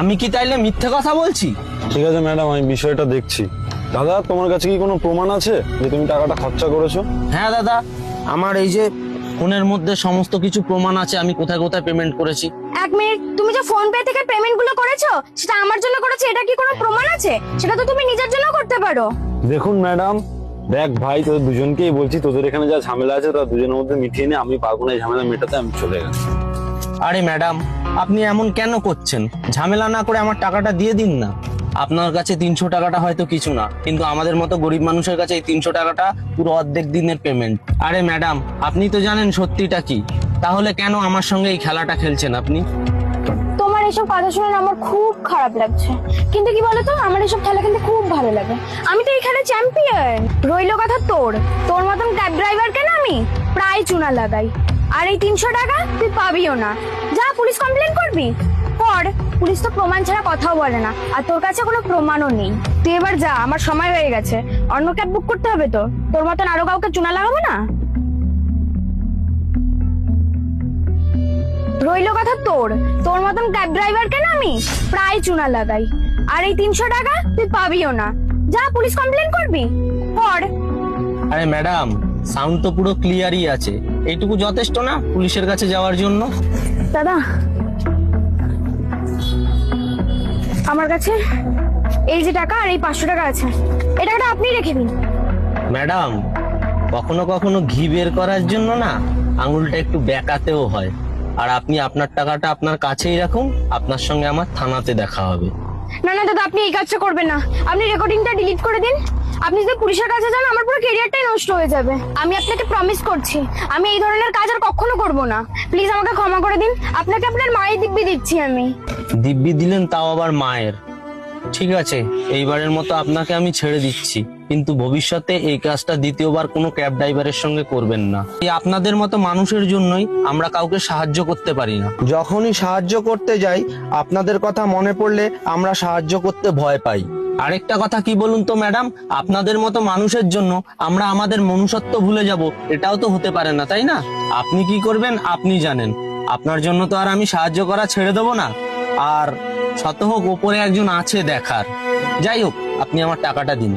আমি কি তাইলে মিথ্যে কথা বলছি? ঠিক আছে ম্যাডাম আমি বিষয়টা দেখছি। দাদা তোমার কাছে কি কোনো প্রমাণ আছে যে তুমি টাকাটা খরচা করেছ? হ্যাঁ দাদা। আমার এই যে ফোনের মধ্যে সমস্ত কিছু প্রমাণ আছে আমি কোথায় কোথায় পেমেন্ট করেছি। এক মিনিট তুমি যে ফোন পে থেকে পেমেন্টগুলো করেছ সেটা আমার জন্য করেছ এটা কি কোনো প্রমাণ আছে? সেটা তো তুমি নিজের জন্য করতে পারো। দেখুন ম্যাডাম দেখ ভাই তোদের দুজনকেই বলছি তোদের এখানে যা ঝামেলা আছে তা দুজনের মধ্যে মিটিয়ে নিয়ে আমি পারব না এই ঝামেলা মেটাতে আমি চলে গেছি আরে ম্যাডাম, আপনি এমন কেন করছেন? ঝামেলা না করে আমার টাকাটা দিয়ে দিন না। আপনার কাছে তিনশো টাকাটা হয়তো কিছু না, কিন্তু আমাদের মতো গরিব মানুষের কাছে এই তিনশো টাকাটা পুরো অর্ধেক দিনের পেমেন্ট আরে ম্যাডাম, আপনি তো জানেন সত্যিটা কি। তাহলে কেন আমার সঙ্গে এই খেলাটা খেলছেন আপনি? তোমার এসব কথা শুনে আমার খুব খারাপ লাগছে। কিন্তু কি বলতো, আমার এসব খেলা খেলতে খুব ভালো লাগে। আমি তো এই খেলা চ্যাম্পিয়ন রইল কথা তোর। তোর মতন ক্যাব ড্রাইভারকে না আমি? প্রায় চুনা লাগাই। আর এই তিনশো টাকা তুই পাবিও না। পুলিশ কমপ্লেন করবি? কর, পুলিশ তো প্রমাণ ছাড়া কথাও বলে না, আর তোর কাছে কোনো প্রমাণও নেই। তুই এবার যা, আমার সময় হয়ে গেছে। অন্য ক্যাব বুক করতে হবে তো, তোর মতন আরও কাউকে চুনা লাগাবো না? রইল কথা তোর তোর মতন ক্যাব ড্রাইভারকে না আমি? প্রায় চুনা লাগাই। আর এই তিনশো টাকা তুই পাবিও না। যা, পুলিশ কমপ্লেন করবি? কর। আরে ম্যাডাম সাউন্ড তো পুরো ক্লিয়ারই আছে। এইটুকু যথেষ্ট না পুলিশের কাছে যাওয়ার জন্য? দাদা। আমার কাছে এই যে টাকা আর এই পাঁচশো টাকা আছে, এই টাকাটা আপনি রেখে দিন। ম্যাডাম, কখনো কখনো ঘি বের করার জন্য না আঙুলটা একটু বেঁকাতেও হয়। আর আপনি আপনার টাকাটা আপনার কাছেই রাখুন, আপনার সঙ্গে আমার থানাতে দেখা হবে। না না, দাদা, আপনি এই কাজটা করবেন না। আপনি রেকর্ডিংটা ডিলিট করে দিন। আপনি যদি পুলিশের কাছে যান, আমার পুরো কেরিয়ারটাই নষ্ট হয়ে যাবে। আমি আপনাকে প্রমিস করছি, আমি এই ধরনের কাজ আর কখনো করব না। প্লিজ আমাকে ক্ষমা করে দিন। আপনাকে আপনার মায়ের দিব্যি দিচ্ছি আমি। দিব্যি দিলেন তাও আবার মায়ের? ঠিক আছে এইবারের মতো আপনাকে আমি ছেড়ে দিচ্ছি কিন্তু ভবিষ্যতে এই কাজটা দ্বিতীয়বার কোনো ক্যাব ড্রাইভারের সঙ্গে করবেন না। এই আপনাদের মতো মানুষের জন্যই আমরা কাউকে সাহায্য করতে পারি না। যখনই সাহায্য করতে যাই আপনাদের কথা মনে পড়লে আমরা সাহায্য করতে ভয় পাই। আরেকটা কথা কি বলুন তো ম্যাডাম? আপনাদের মতো মানুষের জন্য আমরা আমাদের মনুষ্যত্ব ভুলে যাব এটাও তো হতে পারে না তাই না? আপনি কি করবেন আপনি জানেন। আপনার জন্য তো আর আমি সাহায্য করা ছেড়ে দেবো না। আর শত হোক ওপরে একজন আছে দেখার। যাই হোক আপনি আমার টাকাটা দিন।